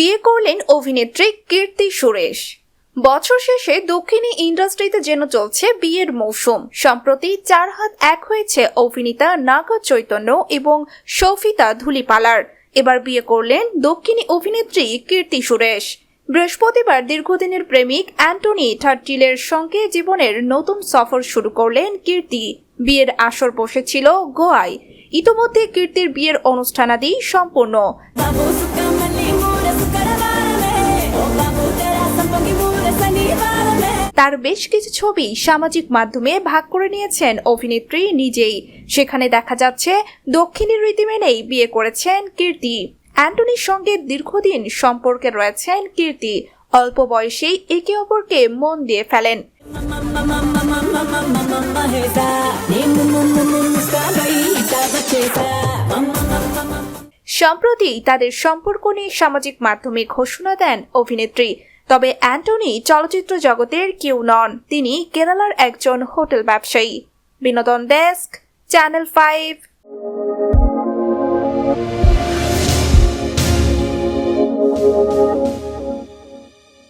বিয়ে করলেন অভিনেত্রী কীর্তি সুরেশ। বছর শেষে দক্ষিণী ইন্ডাস্ট্রিতে যেন চলছে বিয়ের মৌসুম। সম্প্রতি চার হাত এক হয়েছে অভিনেতা নাগা চৈতন্য এবং সৌফিতা ধুলিপালার। এবার বিয়ে করলেন দক্ষিণী অভিনেত্রী কীর্তি সুরেশ। বৃহস্পতিবার দীর্ঘদিনের প্রেমিক অ্যান্টনি থার্টিলের সঙ্গে জীবনের নতুন সফর শুরু করলেন কীর্তি। বিয়ের আসর বসেছিল গোয়ায়। ইতোমধ্যে কীর্তির বিয়ের অনুষ্ঠানাদি সম্পূর্ণ। তার বেশ কিছু ছবি সামাজিক মাধ্যমে ভাগ করে নিয়েছেন অভিনেত্রী নিজেই। সেখানে দেখা যাচ্ছে দক্ষিণের রীতি মেনেই বিয়ে করেছেন কীর্তি। অ্যান্টনির সঙ্গে দীর্ঘদিন সম্পর্কে রয়েছেন কীর্তি। অল্প বয়সেই একে অপরকে মন দিয়ে ফেলেন। সম্প্রতি তাদের সম্পর্ক নিয়ে সামাজিক মাধ্যমে ঘোষণা দেন অভিনেত্রী। তবে অ্যান্টনি চলচ্চিত্র জগতের কেউ নন, তিনি কেরালার একজন হোটেল ব্যবসায়ী। বিনোদন ডেস্ক, চ্যানেল ফাইভ।